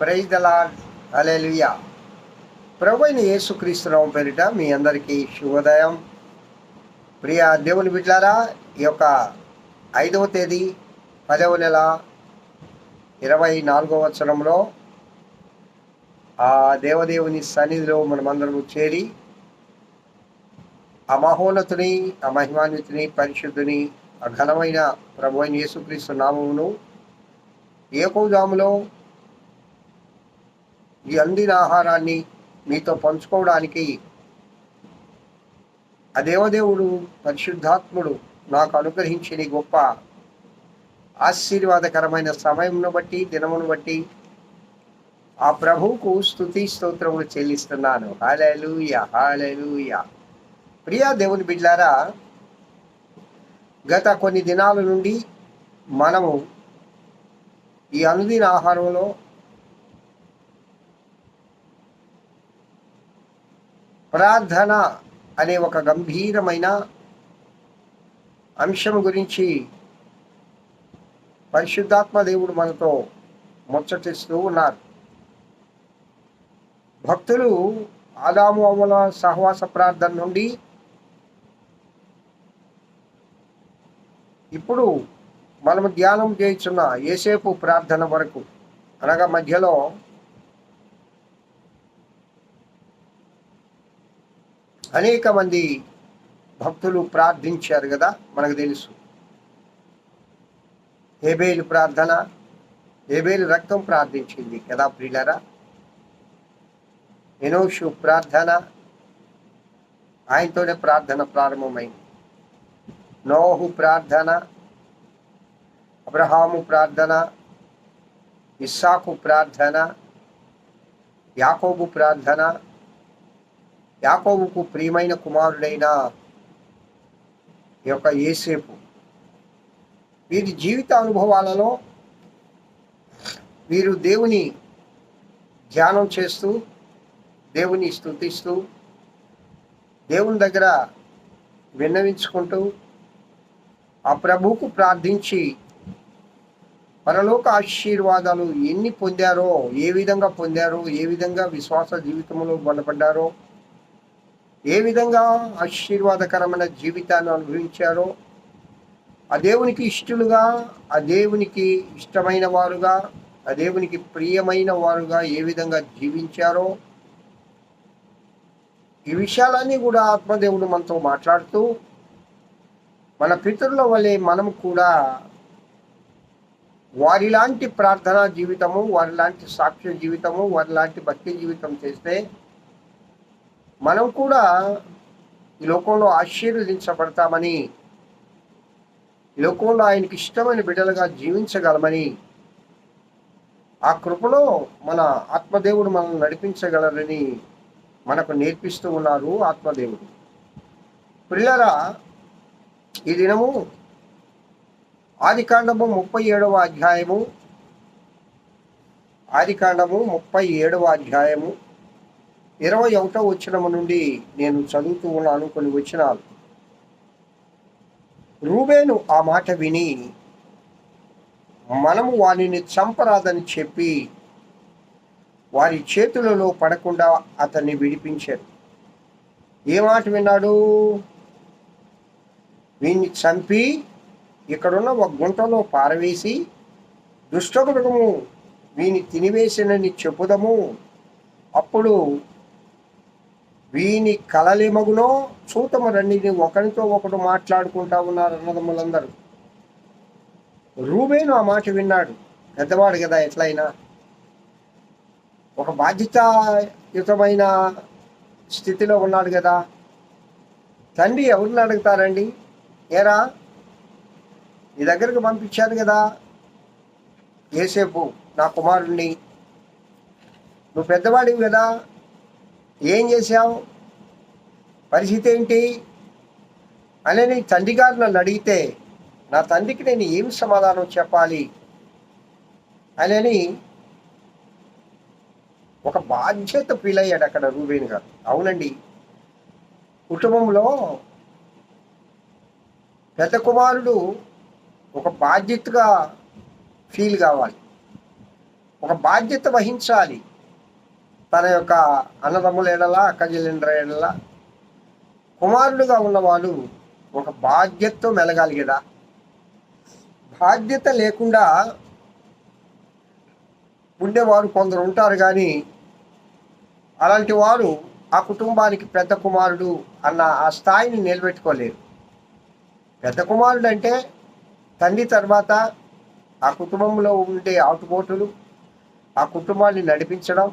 Praise the lord hallelujah ప్రభుని యేసుక్రీస్తురావు పేరిట మీ అందరికీ శుభోదయం. ప్రియ దేవుని బిడ్డారా ఈ యొక్క ఐదవ తేదీ పదవ నెల ఇరవై నాలుగవ సంవత్సరంలో ఆ దేవదేవుని సన్నిధిలో మనమందరము చేరి ఆ మహోన్నతుని ఆ మహిమాన్వితుని పరిశుద్ధుని ఆ ఘనమైన ప్రభు అయిన యేసుక్రీస్తు నామమును ఏకోజాములో ఈ అందిన ఆహారాన్ని మీతో పంచుకోవడానికి ఆ దేవదేవుడు పరిశుద్ధాత్ముడు నాకు అనుగ్రహించిన గొప్ప ఆశీర్వాదకరమైన సమయంను బట్టి దినమును బట్టి ఆ ప్రభువుకు స్తుతి స్తోత్రములు చెల్లిస్తున్నాను. హాలూయ హాలూయ ప్రియా దేవుని బిడ్లారా గత కొన్ని దినాల నుండి మనము ఈ అనుదిన ఆహారంలో ప్రార్థన అనే ఒక గంభీరమైన అంశం గురించి పరిశుద్ధాత్మ దేవుడు మనతో ముచ్చటిస్తూ ఉన్నారు. భక్తులు ఆదాము అవ్వల సహవాస ప్రార్థన నుండి ఇప్పుడు మనము ధ్యానం చేయించున్న ఏసేపు ప్రార్థన వరకు అనగా మధ్యలో అనేక మంది భక్తులు ప్రార్థించారు కదా మనకు తెలుసు. ఏబేలు ప్రార్థన ఏబేలు రక్తం ప్రార్థించింది కదా ప్రియులరా. ఎనోషు ప్రార్థన ఆయనతోనే ప్రార్థన ప్రారంభమైంది. నోహు ప్రార్థన అబ్రహాము ప్రార్థన ఇస్సాకు ప్రార్థన యాకోబు ప్రార్థన యాకోబుకు ప్రియమైన కుమారుడైన ఈ యొక్క ఏసేపు వీరి జీవిత అనుభవాలలో వీరు దేవుని ధ్యానం చేస్తూ దేవుని స్థుతిస్తూ దేవుని దగ్గర విన్నవించుకుంటూ ఆ ప్రభువుకు ప్రార్థించి పరలోక ఆశీర్వాదాలు ఎన్ని పొందారో ఏ విధంగా పొందారో ఏ విధంగా విశ్వాస జీవితంలో బలపడ్డారో ఏ విధంగా ఆశీర్వాదకరమైన జీవితాన్ని అనుభవించారో ఆ దేవునికి ఇష్టలుగా ఆ దేవునికి ఇష్టమైన వారుగా ఆ దేవునికి ప్రియమైన వారుగా ఏ విధంగా జీవించారో ఈ విషయాలన్నీ కూడా ఆత్మదేవుడు మనతో మాట్లాడుతూ మన పితరుల వలె మనం కూడా వారిలాంటి ప్రార్థనా జీవితము వారిలాంటి సాక్ష్య జీవితము వారిలాంటి భక్తి జీవితం చేస్తే మనం కూడా ఈ లోకంలో ఆశీర్వదించబడతామని ఈ లోకంలో ఆయనకి ఇష్టమైన బిడ్డలుగా జీవించగలమని ఆ కృపలో మన ఆత్మదేవుడు మనల్ని నడిపించగలరని మనకు నేర్పిస్తూ ఉన్నారు ఆత్మదేవుడు. పిల్లరా ఈ దినము ఆదికాండము ముప్పై ఏడవ అధ్యాయము ఆదికాండము ముప్పై ఏడవ అధ్యాయము ఇరవై ఒకటో వచ్చినము నుండి నేను చదువుతూ ఉన్నాను కొన్ని వచ్చినాలు రూబేను ఆ మాట విని మనము వారిని చంపరాదని చెప్పి వారి చేతులలో పడకుండా అతన్ని విడిపించారు. ఏ మాట విన్నాడు? వీన్ని చంపి ఇక్కడున్న ఒక గుంటలో పారవేసి దుష్టమృగము వీని తినివేసినని చెప్పుదము. అప్పుడు వీని కలలేమగునో చూతము రండిని ఒకరితో ఒకడు మాట్లాడుకుంటా ఉన్నారు అన్నదమ్ములందరూ. రూబేను ఆ మాట విన్నాడు. పెద్దవాడు కదా ఎట్లయినా. ఒక బాధ్యతాయుతమైన స్థితిలో ఉన్నాడు కదా. తండ్రి ఎవరిని అడుగుతారండి? ఏరా నీ దగ్గరకు పంపించారు కదా. ఏసేపు నా కుమారుడిని నువ్వు పెద్దవాడివి కదా. ఏం చేశావు? పరిస్థితి ఏంటి? అని నీ తండ్రి గారు నన్ను అడిగితే నా తండ్రికి నేను ఏం సమాధానం చెప్పాలి? అని ఒక బాధ్యత ఫీల్ అయ్యాడు అక్కడ రూబేన్ గారు. అవునండి. కుటుంబంలో పెద్ద కుమారుడు ఒక బాధ్యతగా ఫీల్ కావాలి. ఒక బాధ్యత వహించాలి. తన యొక్క అన్నదమ్ముల ఎడల అక్కజల్లిండ్ర ఏడల కుమారుడుగా ఉన్నవాడు ఒక బాధ్యతతో మెలగాలిగదా? బాధ్యత లేకుండా ఉండేవారు కొందరు ఉంటారు కానీ అలాంటి వారు ఆ కుటుంబానికి పెద్ద కుమారుడు అన్న ఆ స్థాయిని నిలబెట్టుకోలేరు. పెద్ద కుమారుడు అంటే తండ్రి తర్వాత ఆ కుటుంబంలో ఉండే ఆటుపోటులు ఆ కుటుంబాన్ని నడిపించడం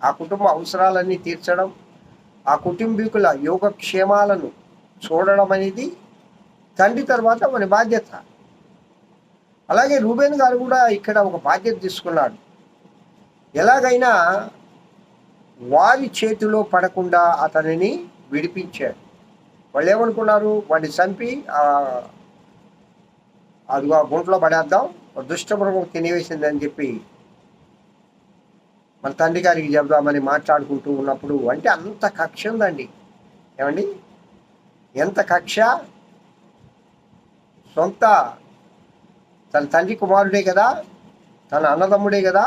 ఆ కుటుంబ అవసరాలన్నీ తీర్చడం ఆ కుటుంబీకుల యోగక్షేమాలను చూడడం అనేది తండ్రి తర్వాత మన బాధ్యత. అలాగే రూబేన్ గారు కూడా ఇక్కడ ఒక బాధ్యత తీసుకున్నాడు. ఎలాగైనా వారి చేతిలో పడకుండా అతనిని విడిపించాడు. వాళ్ళు ఏమనుకున్నారు? వాడిని చంపి అది ఆ గుంట్లో పడేద్దాం దుష్టమృగం తినివేసిందని చెప్పి మన తండ్రి గారికి చెబుదామని మాట్లాడుకుంటూ ఉన్నప్పుడు అంటే అంత కక్ష ఉందండి. ఏమండి? ఎంత కక్ష? సొంత తన తండ్రి కుమారుడే కదా తన అన్నదమ్ముడే కదా.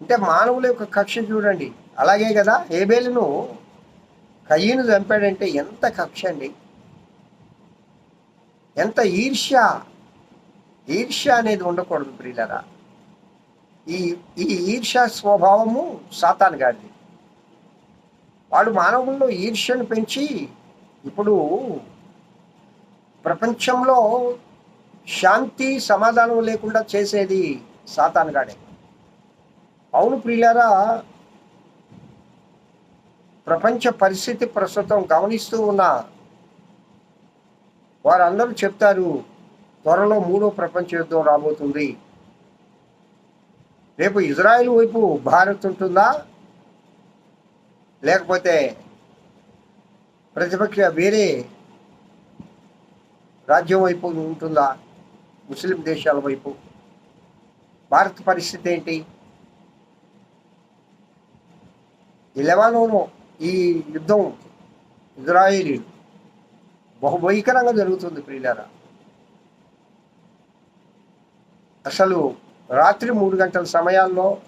అంటే మానవుల యొక్క కక్ష చూడండి. అలాగే కదా ఏబేలును కయ్యను చంపాడంటే ఎంత కక్ష అండి. ఎంత ఈర్ష్య. ఈర్ష్య అనేది ఉండకూడదు ప్రియులరా. ఈ ఈ ఈర్ష్య స్వభావము సాతాన్ గారిది. వాడు మానవుల్లో ఈర్ష్యను పెంచి ఇప్పుడు ప్రపంచంలో శాంతి సమాధానం లేకుండా చేసేది సాతాన్ గాడే. అవును ప్రియులారా ప్రపంచ పరిస్థితి ప్రస్తుతం గమనిస్తూ ఉన్న వారందరూ చెప్తారు త్వరలో మూడో ప్రపంచ యుద్ధం రాబోతుంది. రేపు ఇజ్రాయెల్ వైపు భారత్ ఉంటుందా? లేకపోతే ప్రతిపక్ష వేరే రాజ్యం వైపు ఉంటుందా? ముస్లిం దేశాల వైపు? భారత్ పరిస్థితి ఏంటి? ఈ లెబానోను ఈ యుద్ధం ఇజ్రాయేలీ బహుభయంకరంగా జరుగుతుంది ప్రియులారా. అసలు రాత్రి మూడు గంటల సమయాల్లో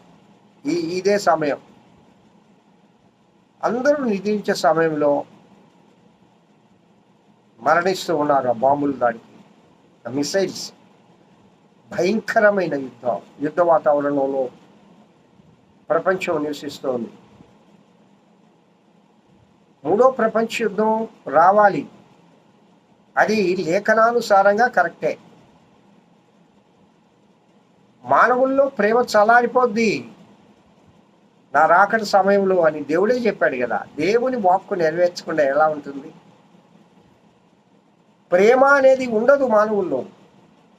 ఈ ఇదే సమయం. అందరూ నిద్రించే సమయంలో మరణిస్తూ ఉన్నారు ఆ బాంబుల దాడికి ఆ మిసైల్స్ భయంకరమైన యుద్ధం యుద్ధ వాతావరణంలో ప్రపంచం నివసిస్తోంది. మూడో ప్రపంచ యుద్ధం రావాలి. అది లేఖనానుసారంగా కరెక్టే. మానవుల్లో ప్రేమ చలారిపోద్ది నా రాకటి సమయంలో అని దేవుడే చెప్పాడు కదా దేవుని వాక్కు నెరవేర్చకుండా ఎలా ఉంటుంది? ప్రేమ అనేది ఉండదు మానవుల్లో.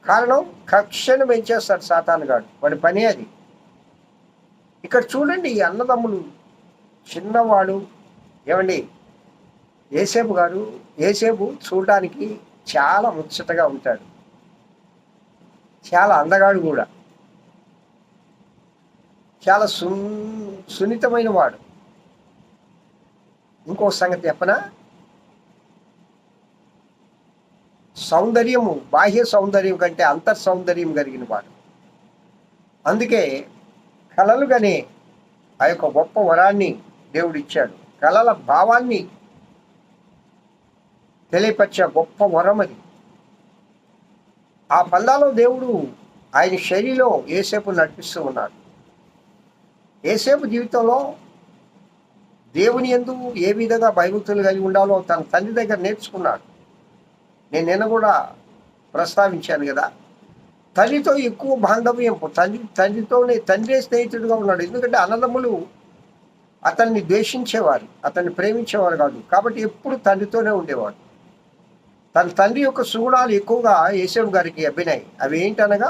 కారణం కక్షను పెంచేస్తాడు సాతానుగాడు వాడి పని అది. ఇక్కడ చూడండి ఈ అన్నదమ్ములు. చిన్నవాడు ఏమండి? ఏసేపు గారు ఏసేపు చూడడానికి చాలా ముచ్చటగా ఉంటాడు. చాలా అందగాడు కూడా. చాలా సున్ సున్నితమైన వాడు. ఇంకో సంగతి చెప్పనా? సౌందర్యము బాహ్య సౌందర్యం కంటే అంతర్ సౌందర్యం కలిగిన వాడు. అందుకే కళలుగానే ఆ యొక్క గొప్ప వరాన్ని దేవుడిచ్చాడు. కళల భావాన్ని తెలియపరిచే గొప్ప వరం అది. ఆ పల్లాలో దేవుడు ఆయన శైలిలో ఏసేపు నడిపిస్తూ ఉన్నాడు. ఏసేపు జీవితంలో దేవుని ఎందు ఏ విధంగా భయభక్తులు కలిగి ఉండాలో తన తండ్రి దగ్గర నేర్చుకున్నాడు. నేను నిన్న కూడా ప్రస్తావించాను కదా తల్లితో ఎక్కువ బాంధవ్యం తండ్రి తండ్రితోనే తండ్రి స్నేహితుడిగా ఉన్నాడు. ఎందుకంటే అన్నదమ్ములు అతన్ని ద్వేషించేవారు అతన్ని ప్రేమించేవారు కాదు. కాబట్టి ఎప్పుడు తండ్రితోనే ఉండేవాడు. తన తండ్రి యొక్క సుగుణాలు ఎక్కువగా యేసేపు గారికి అభినయ్. అవి ఏంటనగా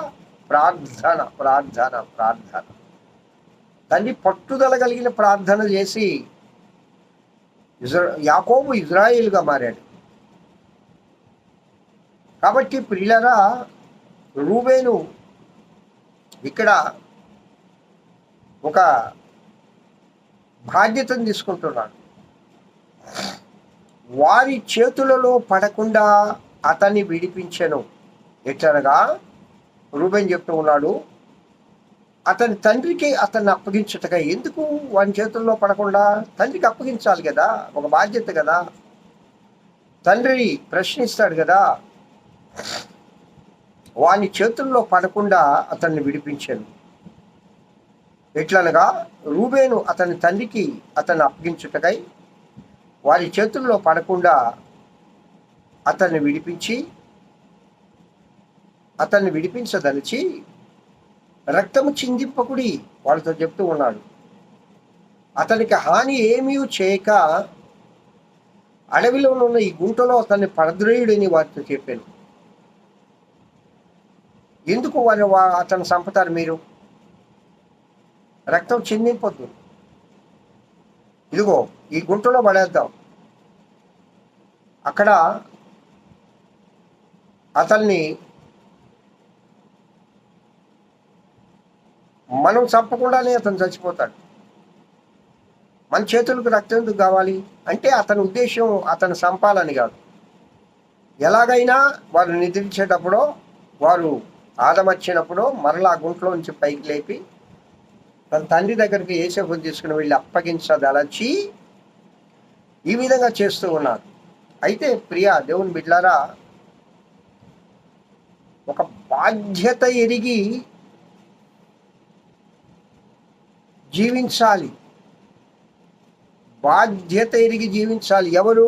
ప్రార్థన ప్రార్థన ప్రార్థన. దాన్ని పట్టుదల కలిగిన ప్రార్థన చేసి ఇజ్రా యాకోబు ఇజ్రాయిల్గా మారాడు. కాబట్టి పిల్లరా రూబేను ఇక్కడ ఒక బాధ్యతను తీసుకుంటున్నాడు. వారి చేతులలో పడకుండా అతన్ని విడిపించను. ఎట్లనగా రూబేన్ చెప్తూ ఉన్నాడు అతని తండ్రికి అతన్ని అప్పగించుటగా ఎందుకు? వాని చేతుల్లో పడకుండా తండ్రికి అప్పగించాలి కదా. ఒక బాధ్యత కదా. తండ్రి ప్రశ్నిస్తాడు కదా. వాని చేతుల్లో పడకుండా అతన్ని విడిపించాను. ఎట్లనగా? రూబేను అతని తండ్రికి అతన్ని అప్పగించుటకై వారి చేతుల్లో పడకుండా అతన్ని విడిపించి అతన్ని విడిపించదలిచి రక్తము చిందిప్పకుడి వాళ్ళతో చెప్తూ ఉన్నాడు. అతనికి హాని ఏమీ చేయక అడవిలో ఉన్న ఈ గుంటలో అతన్ని పరద్రోయుడని వారితో చెప్పాను. ఎందుకు వారి వా- అతను చంపుతారు మీరు? రక్తం చిందింపొద్దు. ఇదిగో ఈ గుంటలో పడేద్దాం. అక్కడ అతన్ని మనం చంపకుండానే అతను చచ్చిపోతాడు. మన చేతులకు రక్తం ఎందుకు కావాలి? అంటే అతని ఉద్దేశం అతను చంపాలని కాదు. ఎలాగైనా వారు నిద్రించేటప్పుడు వారు ఆదమర్చినప్పుడు మరలా గుంట్లో నుంచి పైకి లేపి తన తండ్రి దగ్గరికి ఏసేపు తీసుకుని వెళ్ళి అప్పగించదలచి ఈ విధంగా చేస్తూ ఉన్నారు. అయితే ప్రియా దేవుని బిడ్లారా ఒక బాధ్యత ఎరిగి జీవించాలి. బాధ్యత ఎరిగి జీవించాలి. ఎవరు?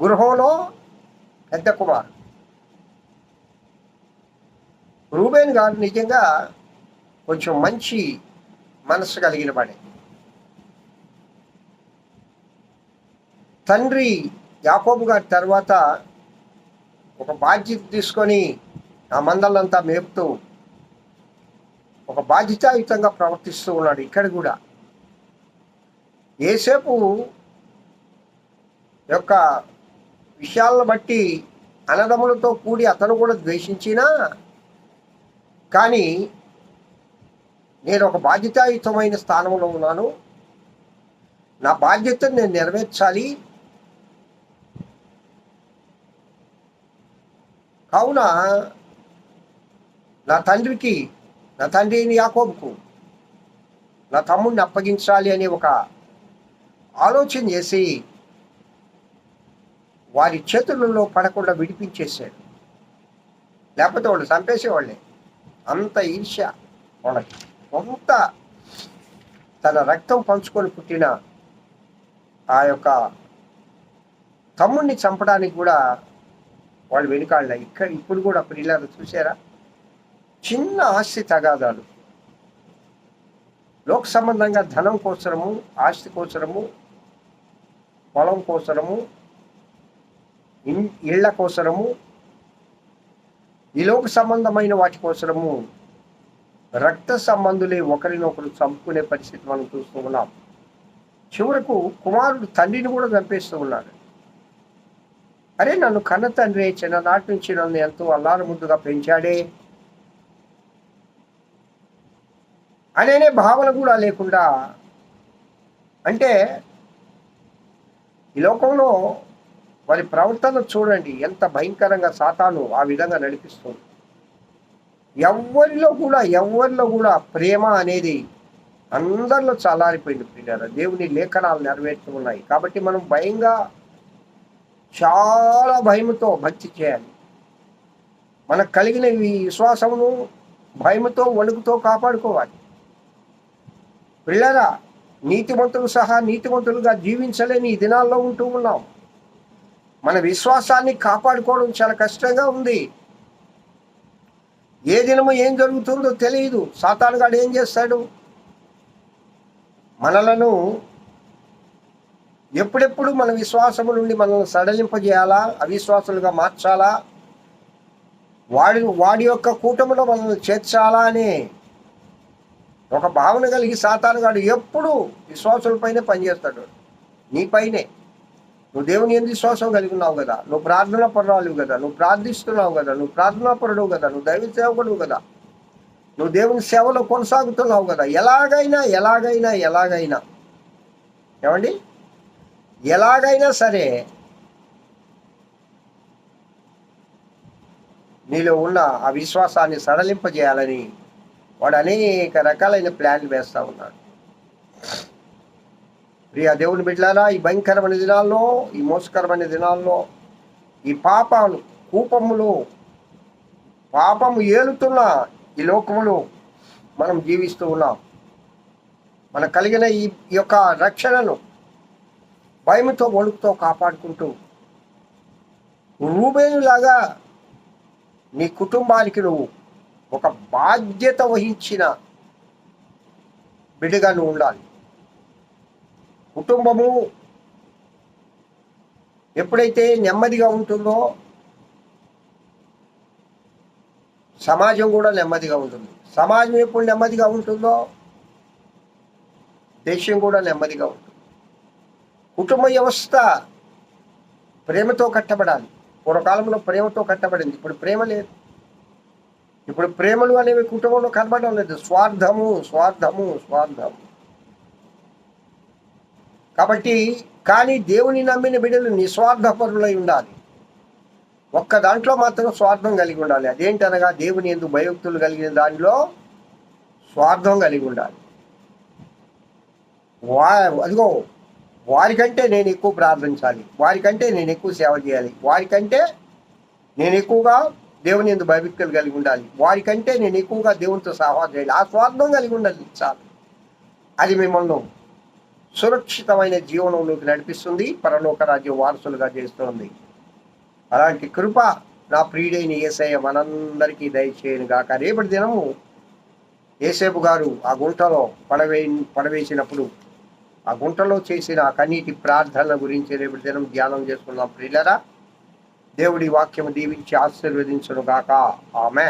గృహంలో పెద్ద కుమారు రూబేన్ గారు నిజంగా కొంచెం మంచి మనసు కలిగిన వాడే. తండ్రి యాకోబు గారి తర్వాత ఒక బాధ్యత తీసుకొని ఆ మందలంతా మేపుతూ ఒక బాధ్యతాయుతంగా ప్రవర్తిస్తూ ఉన్నాడు ఇక్కడ కూడా. ఏసేపు యొక్క విషయాలను బట్టి అన్నదమ్ములతో కూడి అతను కూడా ద్వేషించినా కానీ నేను ఒక బాధ్యతాయుతమైన స్థానంలో ఉన్నాను. నా బాధ్యతను నేను నెరవేర్చాలి. కావున నా తండ్రికి నా తండ్రి అయిన యాకోబుకు నా తమ్ముడిని అప్పగించాలి అనే ఒక ఆలోచన చేసి వారి చేతులలో పడకుండా విడిపించేశాడు. లేకపోతే వాళ్ళు చంపేసేవాళ్ళే. అంత ఈర్ష్య వాళ్ళకి. కొంత తన రక్తం పంచుకొని పుట్టిన ఆ యొక్క తమ్ముడిని చంపడానికి కూడా వాళ్ళు వెనుకాళ్ళ ఇక్కడ ఇప్పుడు కూడా పిల్లలు చూసారా చిన్న ఆస్తి తగాదాలు. లోక సంబంధంగా ధనం కోసరము ఆస్తి కోసరము పొలం కోసరము ఇళ్ళ కోసరము ఈ లోక సంబంధమైన వాటి కోసరము రక్త సంబంధులే ఒకరినొకరు చంపుకునే పరిస్థితి మనం చూస్తూ ఉన్నాం. చివరకు కుమారుడు తండ్రిని కూడా చంపేస్తూ ఉన్నాడు. అరే నన్ను కన్న తండ్రి చిన్ననాటి నుంచి నన్ను ఎంతో అల్లారు ముద్దుగా పెంచాడే అనేనే భావన కూడా లేకుండా అంటే ఈ లోకంలో వారి ప్రవర్తన చూడండి ఎంత భయంకరంగా సాతాను ఆ విధంగా నడిపిస్తుంది. ఎవరిలో కూడా ఎవరిలో కూడా ప్రేమ అనేది అందరిలో చల్లారిపోయింది ప్రియారా దేవుని లేఖనాలు నెరవేరుతూ ఉన్నాయి. కాబట్టి మనం భయంగా చాలా భయముతో భక్తి చేయాలి. మనకు కలిగిన ఈ విశ్వాసమును భయముతో వణుకుతో కాపాడుకోవాలి. పిల్లరా నీతిమంతులు సహా నీతిమంతులుగా జీవించలేని ఈ దినాల్లో ఉంటూ ఉన్నాం మన విశ్వాసాన్ని కాపాడుకోవడం చాలా కష్టంగా ఉంది. ఏ దినము ఏం జరుగుతుందో తెలియదు. సాతానుగాడు ఏం చేస్తాడు? మనలను ఎప్పుడెప్పుడు మన విశ్వాసము నుండి మనల్ని సడలింపజేయాలా? అవిశ్వాసులుగా మార్చాలా? వాడి వాడి యొక్క కూటమిలో మనల్ని చేర్చాలా అనే ఒక భావన కలిగి సాతానుగాడు ఎప్పుడు విశ్వాసులపైనే పనిచేస్తాడు. నీపైనే నువ్వు దేవుని ఎందు విశ్వాసం కలిగి ఉన్నావు కదా. నువ్వు ప్రార్థనా పరురాలు కదా. నువ్వు ప్రార్థిస్తున్నావు కదా. నువ్వు ప్రార్థనా పరుడు కదా. నువ్వు దైవ సేవకుడు కదా. నువ్వు దేవుని సేవలో కొనసాగుతున్నావు కదా. ఎలాగైనా ఎలాగైనా ఎలాగైనా. ఏమండి? ఎలాగైనా సరే నీలో ఉన్న ఆ విశ్వాసాన్ని సడలింపజేయాలని వాడు అనేక రకాలైన ప్లాన్లు వేస్తూ ఉన్నాడు. ప్రియ దేవుని బిడ్డలారా ఈ భయంకరమైన దినాల్లో ఈ మోసకరమైన దినాల్లో ఈ పాపాలు కూపములు పాపము ఏలుతున్న ఈ లోకములు మనం జీవిస్తూ ఉన్నాం. మనకు కలిగిన ఈ యొక్క రక్షణను భయముతో వణుకుతో కాపాడుకుంటూ రూబేనులాగా నీ కుటుంబానికి నువ్వు బాధ్యత వహించిన బిడ్డగా నువ్వు ఉండాలి. కుటుంబము ఎప్పుడైతే నెమ్మదిగా ఉంటుందో సమాజం కూడా నెమ్మదిగా ఉంటుంది. సమాజం ఎప్పుడు నెమ్మదిగా ఉంటుందో దేశం కూడా నెమ్మదిగా ఉంటుంది. కుటుంబ వ్యవస్థ ప్రేమతో కట్టబడాలి. పూర్వకాలంలో ప్రేమతో కట్టబడింది. ఇప్పుడు ప్రేమ లేదు. ఇప్పుడు ప్రేమలు అనేవి కుటుంబంలో కనబడడం లేదు. స్వార్థము స్వార్థము స్వార్థము. కాబట్టి కానీ దేవుని నమ్మిన బిడ్డలు నిస్వార్థపరులై ఉండాలి. ఒక్క దాంట్లో మాత్రం స్వార్థం కలిగి ఉండాలి. అదేంటనగా దేవుని ఎందుకు భయోక్తులు కలిగిన దానిలో స్వార్థం కలిగి ఉండాలి. వా అదిగో వారికంటే నేను ఎక్కువ ప్రార్థించాలి. వారికంటే నేను ఎక్కువ సేవ చేయాలి. వారికంటే నేను ఎక్కువగా దేవుని ఎందుకు భయభక్తులు కలిగి ఉండాలి. వారికంటే నేను ఎక్కువగా దేవునితో సహవాసం చేయాలి. ఆ స్వార్థం కలిగి ఉండాలి. చాలు. అది మిమ్మల్ని సురక్షితమైన జీవనంలోకి నడిపిస్తుంది. పరలోక రాజ్యం వారసులుగా చేస్తుంది. అలాంటి కృప నా ప్రియుడైన ఏసయ్య మనందరికీ దయచేయను గాక. రేపటి దినము ఏసేపు గారు ఆ గుంటలో పడవే పడవేసినప్పుడు ఆ గుంటలో చేసిన ఆ కన్నీటి ప్రార్థనల గురించి రేపటి దినం ధ్యానం చేసుకుందాం ప్రియులరా. దేవుడి వాక్యము దీవించి ఆశీర్వదించను గాక. ఆమె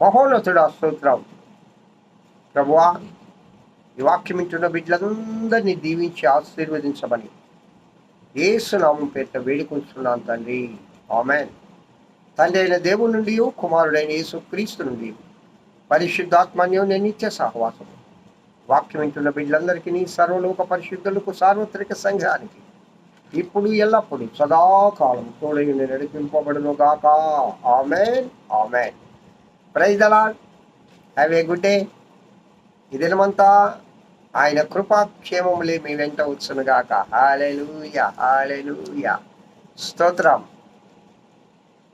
మహోన్నతుడు స్తోత్రం. ప్రభువా ఈ వాక్యం వింటున్న బిడ్డలందరినీ దీవించి ఆశీర్వదించమని ఏసునామం పేరిట వేడుకుంటున్నాను తండ్రి. ఆమెన్. తండ్రి అయిన దేవుడి నుండి కుమారుడైన యేసు క్రీస్తు నుండి పరిశుద్ధాత్మన్యం నిత్య సహవాసం వాక్యం వింటున్న బిడ్డలందరికీ సర్వలోక పరిశుద్ధులకు సార్వత్రిక సంఘానికి ఇప్పుడు ఎల్లప్పుడు సదాకాలం తోడై నడిపింపబడును గాక amen. Amen praise the Lord have a good day ఈ దినమంతా ఆయన కృపాక్షేమములే మీ వెంట వచ్చును గాక హాలెలుయ హాలెలుయ స్తోత్రం.